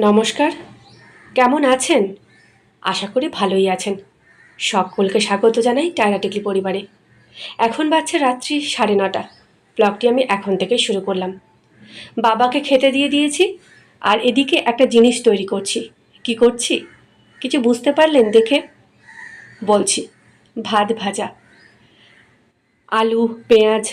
নমস্কার। কেমন আছেন? আশা করি ভালোই আছেন। সকলকে স্বাগত জানাই টায়রা টিকলি পরিবারে। এখন বাচ্চা রাত্রি সাড়ে নটা। ব্লগটি আমি এখন থেকে শুরু করলাম। বাবাকে খেতে দিয়ে দিয়েছি, আর এদিকে একটা জিনিস তৈরি করছি। কি করছি? কিছু বুঝতে পারলেন দেখে? বলছি, ভাত ভাজা। আলু, পেঁয়াজ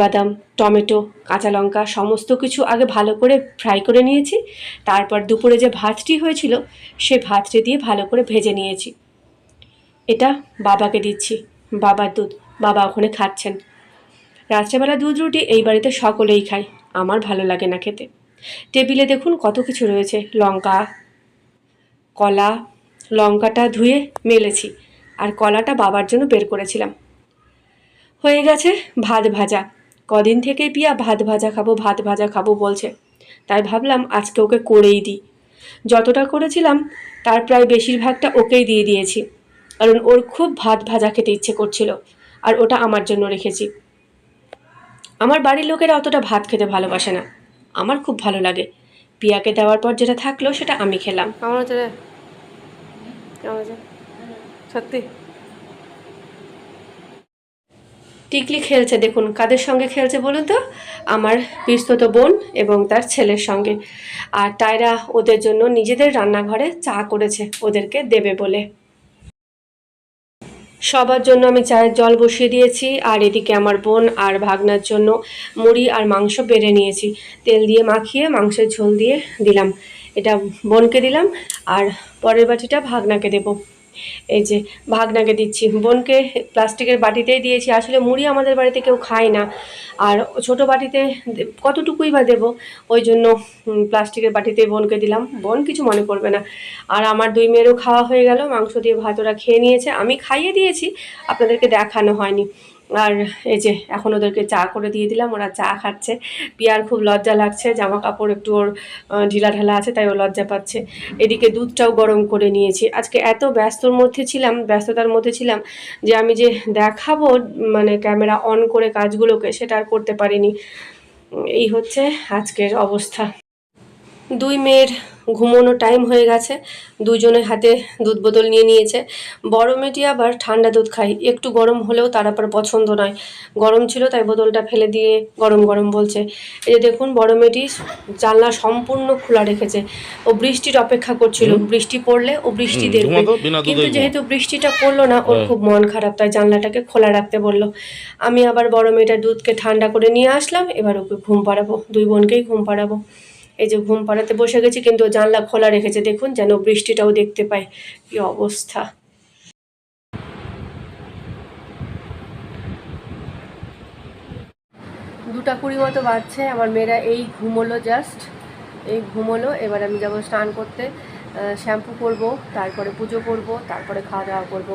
বাদাম টমেটো, কাঁচা লঙ্কা সমস্ত কিছু আগে ভালো করে ফ্রাই করে নিয়েছি। তারপর দুপুরে যে ভাতটি হয়েছিল, সে ভাতটি দিয়ে ভালো করে ভেজে নিয়েছি। এটা বাবাকে দিচ্ছি, বাবার দুধ, বাবা ওখানে খাচ্ছেন। রাত্রেবেলা দুধ, রুটি এই বাড়িতে সকলেই খায়, আমার ভালো লাগে না খেতে। টেবিলে দেখুন কত কিছু রয়েছে, লঙ্কা, কলা, লঙ্কাটা ধুয়ে মেলেছি, আর কলাটা বাবার জন্য বের করেছিলাম। হয়ে গেছে ভাত ভাজা। কদিন থেকেই পিয়া ভাত ভাজা খাব, ভাত ভাজা খাব বলছে। তাই ভাবলাম আজকে ওকে করেই দিই। যতটা করেছিলাম, তার প্রায় বেশিরভাগটা ওকেই দিয়ে দিয়েছি। কারণ ওর খুব ভাত ভাজা খেতে ইচ্ছে করছিল, আর ওটা আমার জন্য রেখেছি। আমার বাড়ির লোকেরা অতটা ভাত খেতে ভালোবাসে না। আমার খুব ভালো লাগে। পিয়াকে দেওয়ার পর যেটা থাকল সেটা আমি খেলাম। সত্যি? টিকলি খেলছে, দেখুন কাদের সঙ্গে খেলছে বলুন তো? আমার পিস্তত বোন এবং তার ছেলের সঙ্গে। আর টায়রা ওদের জন্য নিজেদের রান্নাঘরে চা করেছে, ওদেরকে দেবে বলে। সবার জন্য আমি চায়ের জল বসিয়ে দিয়েছি, আর এদিকে আমার বোন আর ভাগনার জন্য মুড়ি আর মাংস বেড়ে নিয়েছি। তেল দিয়ে মাখিয়ে, মাংসের ঝোল দিয়ে দিলাম। এটা বোনকে দিলাম, আর পরের বাটিটা ভাগনাকে দেবো। এই যে ভাগনাকে দিচ্ছি। বোনকে প্লাস্টিকের বাটিতেই দিয়েছি। আসলে মুড়ি আমাদের বাড়িতে কেউ খায় না। আর ছোট বাটিতে কতটুকুই বা দেবো? ওই জন্য প্লাস্টিকের বাটিতেই বোনকে দিলাম। বোন কিছু মনে করবে না। আর আমার দুই মেয়েরও খাওয়া হয়ে গেল। মাংস দিয়ে ভাত ওরা খেয়ে নিয়েছে। আমি খাইয়ে দিয়েছি। আপনাদেরকে দেখানো হয়নি। আর এই যে এখন ওদেরকে চা করে দিয়ে দিলাম, ওরা চা খাচ্ছে। পিয়ার খুব লজ্জা লাগছে জামা কাপড় একটু ওর ঢিলা ঢালা আছে, তাই ও লজ্জা পাচ্ছে। এদিকে দুধটাও গরম করে নিয়েছি। আজকে এত ব্যস্তর মধ্যে ছিলাম, ব্যস্ততার মধ্যে ছিলাম যে আমি যে দেখাবো মানে ক্যামেরা অন করে কাজগুলোকে, সেটা আর করতে পারিনি। এই হচ্ছে আজকের অবস্থা। দুই মেয়ের ঘুমোনো টাইম হয়ে গেছে। দুজনের হাতে দুধ বোতল নিয়ে নিয়েছে। বড় মেয়েটি আবার ঠান্ডা দুধ খায়। একটু গরম হলেও তার আবার পছন্দ নয়। গরম ছিল তাই বোতলটা ফেলে দিয়ে গরম গরম বলছে। এই যে দেখুন বড় মেয়েটি জানলা সম্পূর্ণ খোলা রেখেছে। ও বৃষ্টির অপেক্ষা করছিল। বৃষ্টি পড়লে ও বৃষ্টি দেখবে। কিন্তু যেহেতু বৃষ্টিটা পড়ল না ওর হ্যাঁ। খুব মন খারাপ তাই জানলাটাকে খোলা রাখতে বলল। আমি আবার বড় মেয়েটার দুধকে ঠান্ডা করে নিয়ে আসলাম। এবার ওকে ঘুম পাড়াবো। দুই বোনকেই ঘুম পাড়াবো। এই যে ঘুম পাড়াতে বসে গেছি, কিন্তু জানলা খোলা রেখেছে। দেখুন যেন বৃষ্টিটাও দেখতে পায় কি অবস্থা। দুটা কুড়ি মতো বাজছে। আমার মেয়েরা এই ঘুমোলো জাস্ট এই ঘুমোলো। এবার আমি যাব স্নান করতে। শ্যাম্পু করব, তারপরে পুজো করব, তারপরে খাওয়া দাওয়া করব।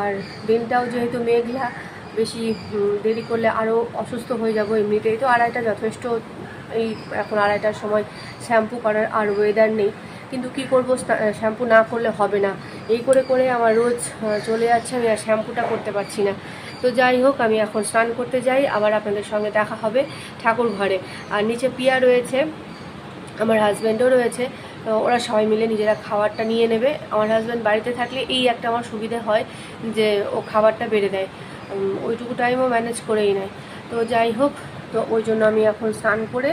আর দিনটাও যেহেতু মেঘলা, বেশি দেরি করলে আরও অসুস্থ হয়ে যাব এমনিতেই। তো আড়াইটা যথেষ্ট এই এখন আড়াইটার সময় শ্যাম্পু করার আর ওয়েদার নেই। কিন্তু কি করব শ্যাম্পু না করলে হবে না। এই করে করে আমার রোজ চলে যাচ্ছে, আমি আর শ্যাম্পুটা করতে পারছি না। তো যাই হোক, আমি এখন স্নান করতে যাই, আবার আপনাদের সঙ্গে দেখা হবে ঠাকুর ঘরে। আর নিচে পিয়া রয়েছে, আমার হাজব্যান্ডও রয়েছে ওরা সবাই মিলে নিজেরা খাবারটা নিয়ে নেবে। আমার হাজব্যান্ড বাড়িতে থাকলে এই একটা আমার সুবিধে হয় যে ও খাবারটা বেড়ে দেয়। ওইটুকু টাইমও ম্যানেজ করেই নেয়। তো যাই হোক তো ওই জন্য আমি এখন স্নান করে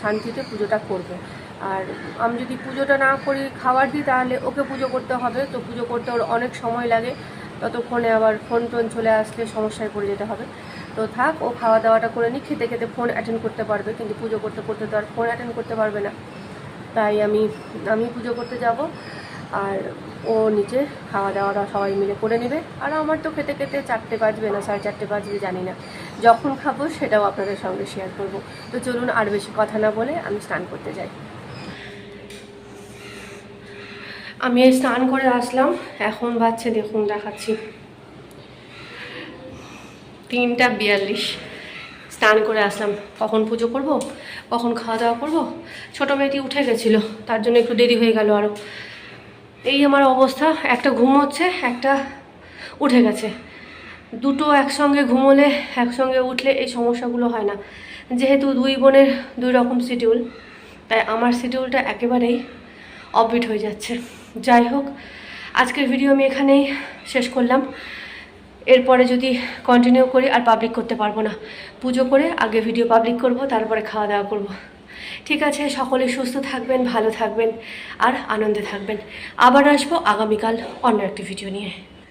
শান্তিতে পুজোটা করব। আর আমি যদি পুজোটা না করি, খাবার দিই, তাহলে ওকে পুজো করতে হবে। তো পুজো করতে ওর অনেক সময় লাগে। ততক্ষণে আবার ফোন টোন চলে আসলে সমস্যায় পড়ে যেতে হবে। তো থাক, ও খাওয়া দাওয়াটা করে নিই খেতে খেতে ফোন অ্যাটেন্ড করতে পারবে। কিন্তু পুজো করতে করতে তো আর ফোন অ্যাটেন্ড করতে পারবে না। তাই আমি আমি পুজো করতে যাব। আর ও নিচে খাওয়া দাওয়াটা সবাই মিলে করে নেবে। আর আমার তো খেতে খেতে চারটে বাজবে না, সাড়ে চারটে বাজবে, জানি না। যখন খাব সেটাও আপনাদের সঙ্গে শেয়ার করব। তো চলুন আর বেশি কথা না বলে আমি স্নান করতে যাই। আমি স্নান করে আসলাম, এখন বাচ্চা দেখুন দেখাচ্ছি। তিনটা বিয়াল্লিশ। স্নান করে আসলাম। কখন পুজো করব? কখন খাওয়া দাওয়া করব? ছোটো মেয়েটি উঠে গেছিল, তার জন্য একটু দেরি হয়ে গেল আরও এই আমার অবস্থা, একটা ঘুম হচ্ছে, একটা উঠে গেছে। দুটো একসঙ্গে ঘুমোলে, একসঙ্গে উঠলে এই সমস্যাগুলো হয় না। যেহেতু দুই বোনের দুই রকম শিডিউল তাই আমার শিডিউলটা একেবারেই অববিট হয়ে যাচ্ছে। যাই হোক, আজকের ভিডিও আমি এখানেই শেষ করলাম। এরপরে যদি কন্টিনিউ করি, আর পাবলিক করতে পারব না। পুজো করে আগে ভিডিও পাবলিক করব, তারপরে খাওয়া দাওয়া করব। ঠিক আছে, সকলে সুস্থ থাকবেন, ভালো থাকবেন, আর আনন্দে থাকবেন। আবার আসব আগামীকাল অন্য একটি ভিডিও নিয়ে।